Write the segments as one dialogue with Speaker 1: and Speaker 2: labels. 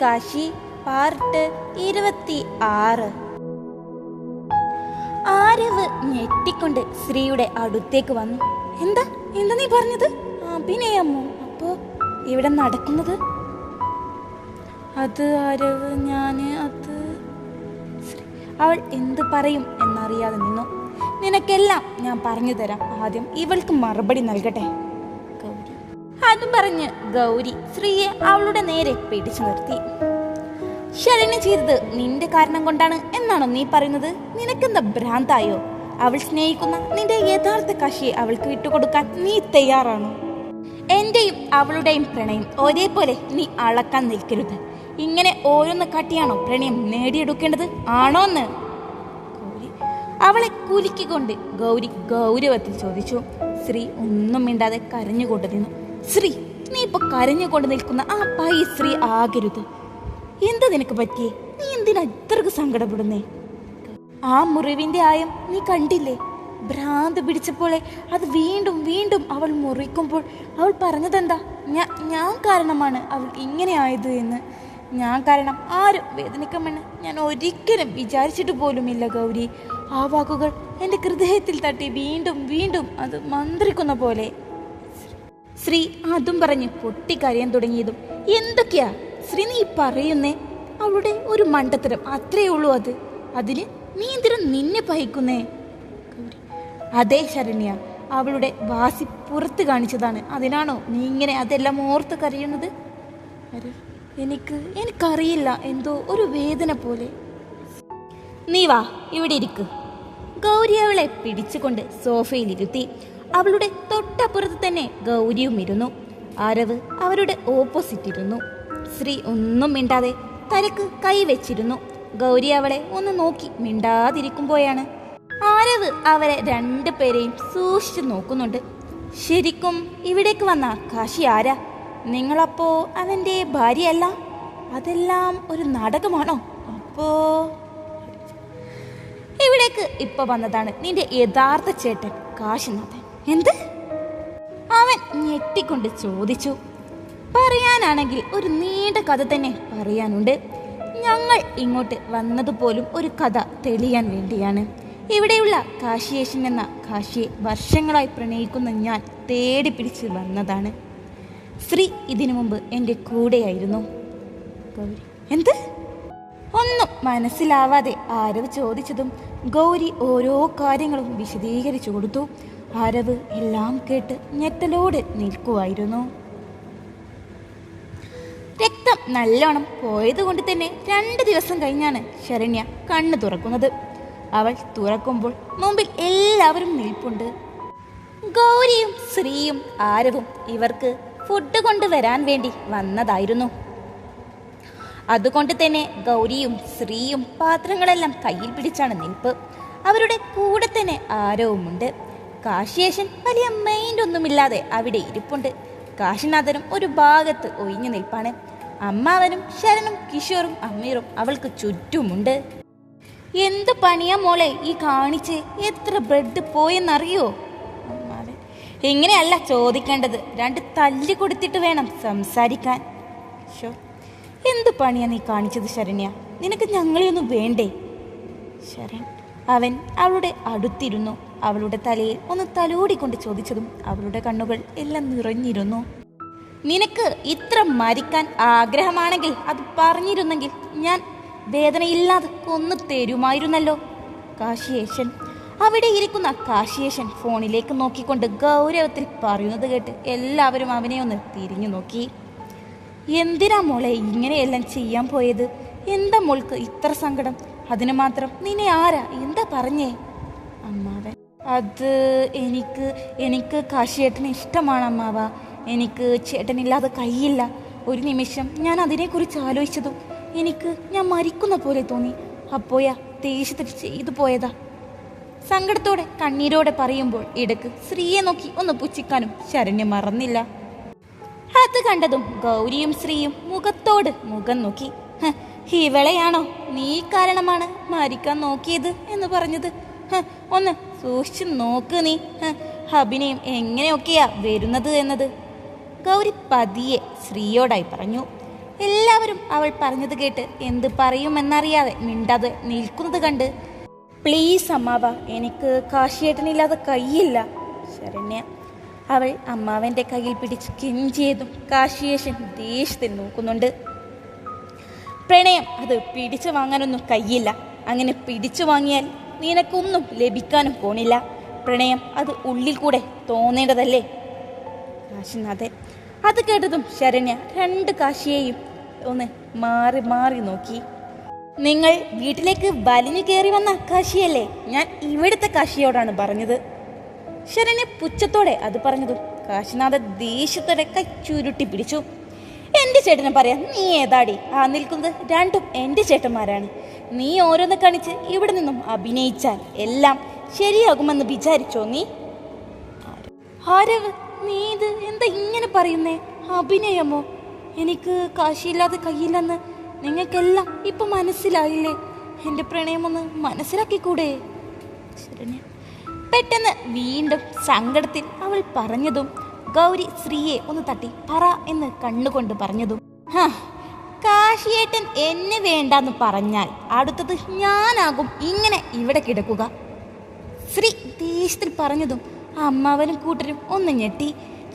Speaker 1: Kashi part ഇരുപത്തി ആറ് ആരവ് ഞെട്ടിക്കൊണ്ട് ശ്രീയുടെ അടുത്തേക്ക് വന്നു. എന്താ? എന്താ നീ പറഞ്ഞത്? അഭിനയമോ അപ്പോ ഇവിടെ നടക്കുന്നത്? അത് ആരവ് ഞാൻ അത് അവൾ എന്ത് പറയും എന്നറിയാതെ നിന്നു. നിനക്കെല്ലാം ഞാൻ പറഞ്ഞു തരാം. ആദ്യം ഇവൾക്ക് മറുപടി നൽകട്ടെ. അതും പറഞ്ഞ് ഗൗരി ശ്രീയെ അവളുടെ നേരെ പിടിച്ചു നിർത്തി. ശരണ്യ ചെയ്തത് നിന്റെ കാരണം കൊണ്ടാണ് എന്നാണോ നീ പറയുന്നത്? നിനക്കെന്താ ഭ്രാന്തായോ? അവൾ സ്നേഹിക്കുന്ന നിന്റെ യഥാർത്ഥ കശിയെ അവൾക്ക് വിട്ടുകൊടുക്കാൻ നീ തയ്യാറാണോ? എന്റെയും അവളുടെയും പ്രണയം ഒരേപോലെ നീ അളക്കാൻ നിൽക്കരുത്. ഇങ്ങനെ ഓരോന്ന് കാട്ടിയാണോ പ്രണയം നേടിയെടുക്കേണ്ടത്? ആണോന്ന്? ഗൗരി അവളെ കുലുക്കിക്കൊണ്ട് ഗൗരി ഗൗരവത്തിൽ ചോദിച്ചു. ശ്രീ ഒന്നും മിണ്ടാതെ കരഞ്ഞുകൊണ്ട് നിന്നു. ശ്രീ നീ ഇപ്പൊ കരഞ്ഞുകൊണ്ട് നിൽക്കുന്ന ആ പൈ ശ്രീ ആകരുത്. എന്താ നിനക്ക് പറ്റിയേ? നീ എന്തിനാ ഇത്രക്ക് സങ്കടപ്പെടുന്നേ? ആ മുറിവിന്റെ ആയം നീ കണ്ടില്ലേ? ഭ്രാന്ത് പിടിച്ചപ്പോളെ അത് വീണ്ടും വീണ്ടും അവൾ മുറിക്കുമ്പോൾ അവൾ പറഞ്ഞതെന്താ? ഞാൻ ഞാൻ കാരണമാണ് അവൾ ഇങ്ങനെ ആയത് എന്ന്. ഞാൻ കാരണം ആരും വേദനിക്കുമെന്ന് ഞാൻ ഒരിക്കലും വിചാരിച്ചിട്ട് പോലുമില്ല ഗൗരി. ആ വാക്കുകൾ എന്റെ ഹൃദയത്തിൽ തട്ടി വീണ്ടും വീണ്ടും അത് മന്ത്രിക്കുന്ന പോലെ. ശ്രീ അതും പറഞ്ഞ് പൊട്ടിക്കരയാൻ തുടങ്ങിയതും. എന്തൊക്കെയാ? ശ്രീ നീ പറയുന്നേ? അവളുടെ ഒരു മണ്ടത്തരം. അത്രേ ഉള്ളൂ അത്. അതിൽ നീ എന്തിനാ നിന്നെ പഹിക്കുന്നേ. അതേ ശരണ്യ. അവളുടെ വാസി പുറത്ത് കാണിച്ചതാണ്. അതിനാണോ നീ ഇങ്ങനെ അതെല്ലാം ഓർത്ത് കരയുന്നത്? എനിക്ക് എനിക്കറിയില്ല. എന്തോ ഒരു വേദന പോലെ. നീ വാ ഇവിടെ ഇരിക്ക്. ഗൗരി അവളെ പിടിച്ചുകൊണ്ട് സോഫയിലിരുത്തി അവളുടെ തൊട്ടപ്പുറത്ത് തന്നെ ഗൗരിയും ഇരുന്നു. ആരവ് അവരുടെ ഓപ്പോസിറ്റ് ഇരുന്നു. ശ്രീ ഒന്നും മിണ്ടാതെ തലക്ക് കൈവച്ചിരുന്നു ഗൗരി അവളെ ഒന്ന് നോക്കി മിണ്ടാതിരിക്കുമ്പോഴാണ് ആരവ് അവരെ രണ്ടു പേരെയും സൂക്ഷിച്ചു നോക്കുന്നുണ്ട്. ശരിക്കും ഇവിടേക്ക് വന്ന കാശി ആരാ? നിങ്ങളപ്പോ അവന്റെ ഭാര്യയല്ല? അതെല്ലാം ഒരു നാടകമാണോ? അപ്പോ ഇവിടേക്ക് ഇപ്പൊ വന്നതാണ് നിന്റെ യഥാർത്ഥ ചേട്ടൻ കാശിനാഥൻ. എന്ത്? അവൻ ഞെട്ടിക്കൊണ്ട് ചോദിച്ചു. പറയാനാണെങ്കിൽ ഒരു നീണ്ട കഥ തന്നെ പറയാനുണ്ട്. ഞങ്ങൾ ഇങ്ങോട്ട് വന്നതുപോലും ഒരു കഥ തെളിയാൻ വേണ്ടിയാണ്. ഇവിടെയുള്ള കാശിയേശൻ എന്ന കാശിയെ വർഷങ്ങളായി പ്രണയിക്കുന്ന ഞാൻ തേടി പിടിച്ച് വന്നതാണ്. ശ്രീ ഇതിനു മുമ്പ് എന്റെ കൂടെയായിരുന്നു. എന്ത്? ഒന്നും മനസ്സിലാവാതെ ആരവ് ചോദിച്ചതും ഗൗരി ഓരോ കാര്യങ്ങളും വിശദീകരിച്ചു കൊടുത്തു. ആരവ് എല്ലാം കേട്ട് ഞെട്ടലോടെ നിൽക്കുമായിരുന്നു രക്തം നല്ലോണം പോയതുകൊണ്ട് തന്നെ രണ്ട് ദിവസം കഴിഞ്ഞാണ് ശരണ്യ കണ്ണ് തുറക്കുന്നത്. അവൾ തുറക്കുമ്പോൾ മുമ്പിൽ എല്ലാവരും നിൽപ്പുണ്ട്. ഗൗരിയും ശ്രീയും ആരവും ഇവർക്ക് ഫുഡ് കൊണ്ടുവരാൻ വേണ്ടി വന്നതായിരുന്നു. അതുകൊണ്ട് തന്നെ ഗൗരിയും ശ്രീയും പാത്രങ്ങളെല്ലാം കയ്യിൽ പിടിച്ചാണ് നിൽപ്പ്. അവരുടെ കൂടെ തന്നെ ആരവുമുണ്ട്. കാശിയേശൻ വലിയ മൈൻഡ് ഒന്നുമില്ലാതെ അവിടെ ഇരിപ്പുണ്ട്. കാശിനാഥനും ഒരു ഭാഗത്ത് ഒഴിഞ്ഞു നിൽപ്പാണ്. അമ്മാവനും ശരണും കിഷോറും അമ്മീറും അവൾക്ക് ചുറ്റുമുണ്ട്. എന്ത് പണിയാ മോളെ ഈ കാണിച്ച്? എത്ര ബ്രെഡ് പോയെന്നറിയോ? അമ്മാവൻ ഇങ്ങനെയല്ല ചോദിക്കേണ്ടത്. രണ്ട് തല്ലി കൊടുത്തിട്ട് വേണം സംസാരിക്കാൻ. ഷോ എന്ത് പണിയാ നീ കാണിച്ചത് ശരണ്യ? നിനക്ക് ഞങ്ങളെയൊന്നും വേണ്ടേ? ശരൺ അവൻ അവളുടെ അടുത്തിരുന്നു. അവളുടെ തലയിൽ ഒന്ന് തലോടിക്കൊണ്ട് ചോദിച്ചതും അവളുടെ കണ്ണുകൾ എല്ലാം നിറഞ്ഞിരുന്നു. നിനക്ക് ഇത്ര മരിക്കാൻ ആഗ്രഹമാണെങ്കിൽ അത് പറഞ്ഞിരുന്നെങ്കിൽ ഞാൻ വേദനയില്ലാതെ കൊന്നു തരുമായിരുന്നല്ലോ കാശിയേശൻ അവിടെ ഇരിക്കുന്ന കാശിയേശൻ ഫോണിലേക്ക് നോക്കിക്കൊണ്ട് ഗൗരവത്തിൽ പറയുന്നത് കേട്ട് എല്ലാവരും അവനെ ഒന്ന് തിരിഞ്ഞു നോക്കി. എന്തിനാ മോളെ ഇങ്ങനെയെല്ലാം ചെയ്യാൻ പോയത്? എന്താ മോൾക്ക് ഇത്ര സങ്കടം? അതിന് മാത്രം നിന്നെ ആരാ? എന്താ പറഞ്ഞേ? അമ്മാവൻ. അത് എനിക്ക് എനിക്ക് കാശിയേട്ടന് ഇഷ്ടമാണ് അമ്മാവ. എനിക്ക് ചേട്ടനില്ലാതെ കഴിയില്ല. ഒരു നിമിഷം ഞാൻ അതിനെക്കുറിച്ച് ആലോചിച്ചതും എനിക്ക് ഞാൻ മരിക്കുന്ന പോലെ തോന്നി. അപ്പോയാ ദേഷ്യത്തിൽ ചെയ്തു പോയതാ. സങ്കടത്തോടെ കണ്ണീരോടെ പറയുമ്പോൾ ഇടയ്ക്ക് ശ്രീയെ നോക്കി ഒന്ന് പുച്ഛിക്കാനും ശരണ്യ മറന്നില്ല. അത് കണ്ടതും ഗൗരിയും ശ്രീയും മുഖത്തോട് മുഖം നോക്കി. "ഹ, ഇവളെയാണോ നീ കാരണമാണ് മരിക്കാൻ നോക്കിയത് എന്ന് പറഞ്ഞത്? ഒന്ന് സൂക്ഷിച്ചു നോക്ക് നീ. അഭിനയം എങ്ങനെയൊക്കെയാ വരുന്നത് എന്നത്? ഗൗരി പതിയെ ശ്രീയോടായി പറഞ്ഞു. എല്ലാവരും അവൾ പറഞ്ഞത് കേട്ട് എന്ത് പറയുമെന്നറിയാതെ മിണ്ടാതെ നിൽക്കുന്നത് കണ്ട് പ്ലീസ് അമ്മാവ എനിക്ക് കാശിയേട്ടനില്ലാതെ കൈയില്ല ശരണ്യ അവൾ അമ്മാവന്റെ കയ്യിൽ പിടിച്ച് കെഞ്ചിയതും കാശിയേഷൻ ദേഷ്യത്തിൽ നോക്കുന്നുണ്ട്. പ്രണയം. അത് പിടിച്ചു വാങ്ങാനൊന്നും കഴിയില്ല അങ്ങനെ പിടിച്ചു വാങ്ങിയാൽ നിനക്കൊന്നും ലഭിക്കാനും പോണില്ല. പ്രണയം അത് ഉള്ളിൽ കൂടെ തോന്നേണ്ടതല്ലേ? കാശിനാഥൻ. അത് കേട്ടതും ശരണ്യ രണ്ട് കാശിയെയും ഒന്ന് മാറി മാറി നോക്കി. നിങ്ങൾ വീട്ടിലേക്ക് വലിഞ്ഞു കയറി വന്ന കാശിയല്ലേ? ഞാൻ ഇവിടുത്തെ കാശിയോടാണ് പറഞ്ഞത്. ശരണ്യ പുച്ഛത്തോടെ അത് പറഞ്ഞതും കാശിനാഥ ദേഷ്യത്തോടെ കൈ ചുരുട്ടി പിടിച്ചു. എന്റെ ചേട്ടനെ പറയാം നീ ഏതാടി? ആ നിൽക്കുന്നത് രണ്ടും എന്റെ ചേട്ടന്മാരാണ്. നീ ഓരോന്ന് കാണിച്ച് ഇവിടെ നിന്നും അഭിനയിച്ചാൽ എല്ലാം ശരിയാകുമെന്ന് വിചാരിച്ചോ നീ? ആരവ് നീ ഇത് എന്താ ഇങ്ങനെ പറയുന്നേ? അഭിനയമോ? എനിക്ക് കാശിയില്ലാതെ കയ്യില്ലെന്ന് നിങ്ങൾക്കെല്ലാം ഇപ്പൊ മനസ്സിലായില്ലേ? എന്റെ പ്രണയമൊന്ന് മനസ്സിലാക്കിക്കൂടെ? പെട്ടെന്ന് വീണ്ടും സങ്കടത്തിൽ അവൾ പറഞ്ഞതും ഗൗരി ശ്രീയെ ഒന്ന് തട്ടി പറ എന്ന് കണ്ണുകൊണ്ട് പറഞ്ഞതും "ഹാ, കാശിയേട്ടൻ എന്നെ വേണ്ടെന്ന് പറഞ്ഞാൽ അടുത്തത് ഞാനാകും ഇങ്ങനെ ഇവിടെ കിടക്കുക. ശ്രീ ദേഷ്യത്തിൽ പറഞ്ഞതും അമ്മാവനും കൂട്ടരും ഒന്ന് ഞെട്ടി.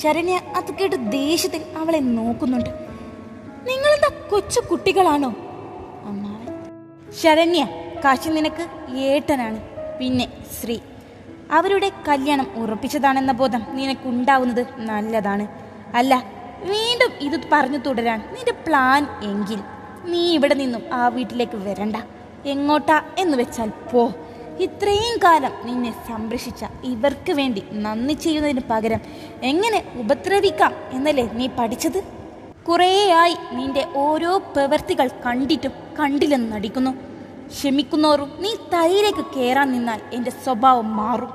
Speaker 1: ശരണ്യ അത് കേട്ട് ദേഷ്യത്തിൽ അവളെ നോക്കുന്നുണ്ട്. നിങ്ങളെന്താ കൊച്ചു കുട്ടികളാണോ? അമ്മാവൻ ശരണ്യ കാശി നിനക്ക് ഏട്ടനാണ്. പിന്നെ ശ്രീ അവരുടെ കല്യാണം ഉറപ്പിച്ചതാണെന്ന ബോധം നിനക്കുണ്ടാവുന്നത് നല്ലതാണ്. അല്ല വീണ്ടും ഇത് പറഞ്ഞു തുടരാൻ നിന്റെ പ്ലാൻ എങ്കിൽ നീ ഇവിടെ നിന്നും ആ വീട്ടിലേക്ക് വരണ്ട. എങ്ങോട്ടാ എന്ന് വെച്ചാൽ പോ. ഇത്രയും കാലം നിന്നെ സംരക്ഷിച്ച ഇവർക്ക് വേണ്ടി നന്ദി ചെയ്യുന്നതിന് പകരം എങ്ങനെ ഉപദ്രവിക്കാം എന്നല്ലേ നീ പഠിച്ചത്? കുറേയായി നിന്റെ ഓരോ പ്രവൃത്തികൾ കണ്ടിട്ടും കണ്ടില്ലെന്ന് നടിക്കുന്നു. ക്ഷമിക്കുന്നോറും നീ തൈയിലേക്ക് കയറാൻ നിന്നാൽ എന്റെ സ്വഭാവം മാറും.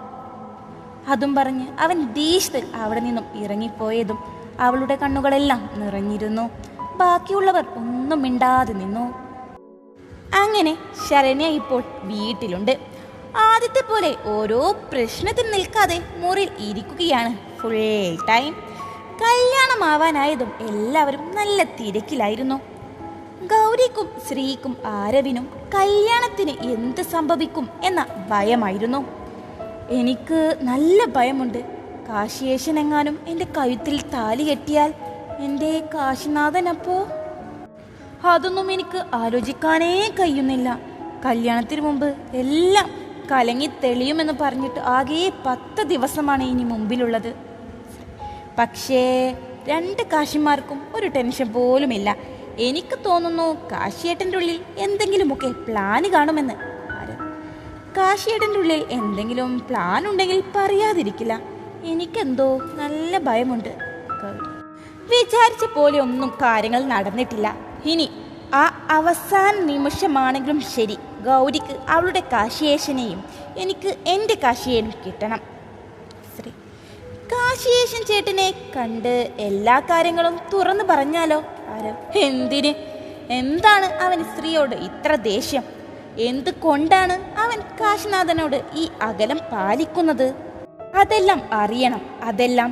Speaker 1: അതും പറഞ്ഞ് അവൻ ദേഷ്യത്തിൽ അവിടെ നിന്നും ഇറങ്ങിപ്പോയതും അവളുടെ കണ്ണുകളെല്ലാം നിറഞ്ഞിരുന്നു. ബാക്കിയുള്ളവർ ഒന്നും മിണ്ടാതെ നിന്നു. അങ്ങനെ ശരണ്യ ഇപ്പോൾ വീട്ടിലുണ്ട്. ആദ്യത്തെ പോലെ ഓരോ പ്രശ്നത്തിൽ നിൽക്കാതെ മുറിയിൽ ഇരിക്കുകയാണ് ഫുൾ ടൈം കല്യാണമാവാനായതും എല്ലാവരും നല്ല തിരക്കിലായിരുന്നു. ഗൗരിക്കും ശ്രീക്കും ആരവിനും കല്യാണത്തിന് എന്ത് സംഭവിക്കും എന്ന ഭയമായിരുന്നു. എനിക്ക് നല്ല ഭയമുണ്ട്. കാശിയേശൻ എങ്ങാനും എന്റെ കഴുത്തിൽ താലി കെട്ടിയാൽ എന്റെ കാശിനാഥനപ്പോ അതൊന്നും എനിക്ക് ആലോചിക്കാനേ കഴിയുന്നില്ല. കല്യാണത്തിന് മുമ്പ് എല്ലാം കലങ്ങി തെളിയുമെന്ന് പറഞ്ഞിട്ട് ആകെ പത്ത് ദിവസമാണ് ഇനി മുമ്പിലുള്ളത്. പക്ഷേ രണ്ട് കാശിമാർക്കും ഒരു ടെൻഷൻ പോലുമില്ല. എനിക്ക് തോന്നുന്നു കാശിയേട്ടന്റെ ഉള്ളിൽ എന്തെങ്കിലുമൊക്കെ പ്ലാന് കാണുമെന്ന്? കാശിയേട്ടന്റെ ഉള്ളിൽ എന്തെങ്കിലും പ്ലാൻ ഉണ്ടെങ്കിൽ പറയാതിരിക്കില്ല. എനിക്കെന്തോ നല്ല ഭയമുണ്ട്. വിചാരിച്ച പോലെ ഒന്നും കാര്യങ്ങൾ നടന്നിട്ടില്ല. ഇനി ആ അവസാന നിമിഷമാണെങ്കിലും ശരി. ഗൗരിക്ക് അവളുടെ കാശിയേശനെയും എനിക്ക് എന്റെ കാശിയേനും കിട്ടണം. ശ്രീ. കാശിയേശൻ ചേട്ടനെ കണ്ട് എല്ലാ കാര്യങ്ങളും തുറന്നു പറഞ്ഞാലോ? ആരോ എന്തിന്? എന്താണ് അവൻ സ്ത്രീയോട് ഇത്ര ദേഷ്യം? എന്ത് കൊണ്ടാണ് അവൻ കാശിനാഥനോട് ഈ അകലം പാലിക്കുന്നത്? അതെല്ലാം അറിയണം അതെല്ലാം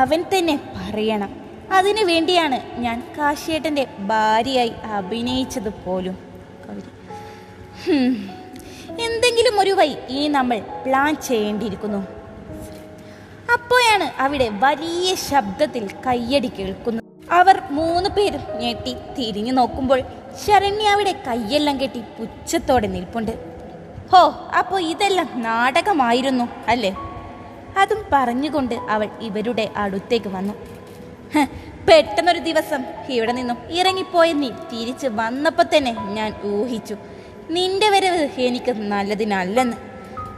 Speaker 1: അവൻ തന്നെ പറയണം. അതിനു വേണ്ടിയാണ് ഞാൻ കാശിയേട്ടന്റെ ഭാര്യയായി അഭിനയിച്ചത് പോലും. എന്തെങ്കിലും ഒരു വൈ ഇനി നമ്മൾ പ്ലാൻ ചെയ്യേണ്ടിയിരിക്കുന്നു. അപ്പോഴാണ് അവിടെ വലിയ ശബ്ദത്തിൽ കയ്യടി കേൾക്കുന്നത്. അവർ മൂന്ന് പേരും ഞെട്ടി തിരിഞ്ഞു നോക്കുമ്പോൾ ശരണ്യാവിടെ കൈയെല്ലാം കെട്ടി പുച്ഛത്തോടെ നിൽപ്പുണ്ട്. ഹോ അപ്പോൾ ഇതെല്ലാം നാടകമായിരുന്നു അല്ലേ? അതും പറഞ്ഞുകൊണ്ട് അവൾ ഇവരുടെ അടുത്തേക്ക് വന്നു. പെട്ടെന്നൊരു ദിവസം ഇവിടെ നിന്നും ഇറങ്ങിപ്പോയ നീ തിരിച്ച് വന്നപ്പോൾ തന്നെ ഞാൻ ഊഹിച്ചു. നിന്റെ വരവ് എനിക്ക് നല്ലതിനല്ലെന്ന്.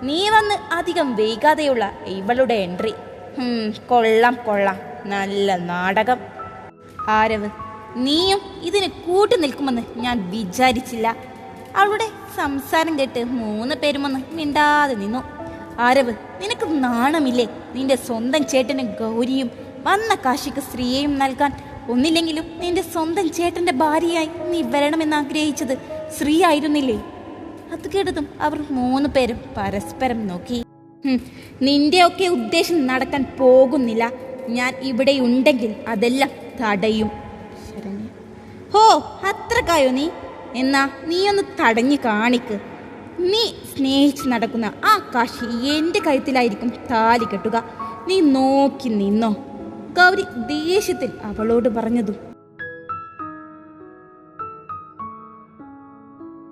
Speaker 1: നീ വന്ന് അധികം വൈകാതെയുള്ള ഇവളുടെ എൻട്രി കൊള്ളാം കൊള്ളാം. നല്ല നാടകം. ആരവ് നീയും ഇതിന് കൂട്ടു നിൽക്കുമെന്ന് ഞാൻ വിചാരിച്ചില്ല. അവളുടെ സംസാരം കേട്ട് മൂന്ന് പേരും പേരുമൊന്ന് മിണ്ടാതെ നിന്നു. ആരവ് നിനക്ക് നാണമില്ലേ? നിന്റെ സ്വന്തം ചേട്ടനും ഗൗരിയും വന്ന കാശിക്ക് സ്ത്രീയെയും നൽകാൻ ഒന്നില്ലെങ്കിലും നിന്റെ സ്വന്തം ചേട്ടന്റെ ഭാര്യയായി നീ വരണമെന്ന് ആഗ്രഹിച്ചത് സ്ത്രീ ആയിരുന്നില്ലേ അത് കേട്ടതും അവർ മൂന്ന് പേരും പരസ്പരം നോക്കി. നിന്റെ നിന്റെയൊക്കെ ഉദ്ദേശം നടക്കാൻ പോകുന്നില്ല. ഞാൻ ഇവിടെ ഉണ്ടെങ്കിൽ അതെല്ലാം തടയും. ശരണ്യ ഹോ അത്രക്കായോ നീ? എന്നാ നീ ഒന്ന് തടഞ്ഞു കാണിക്ക്. നീ സ്നേഹിച്ച് നടക്കുന്ന ആ കാശി എന്റെ കഴുത്തിലായിരിക്കും താലി കെട്ടുക. നീ നോക്കി നിന്നോ. ഗൗരി ദേഷ്യത്തിൽ അവളോട് പറഞ്ഞതും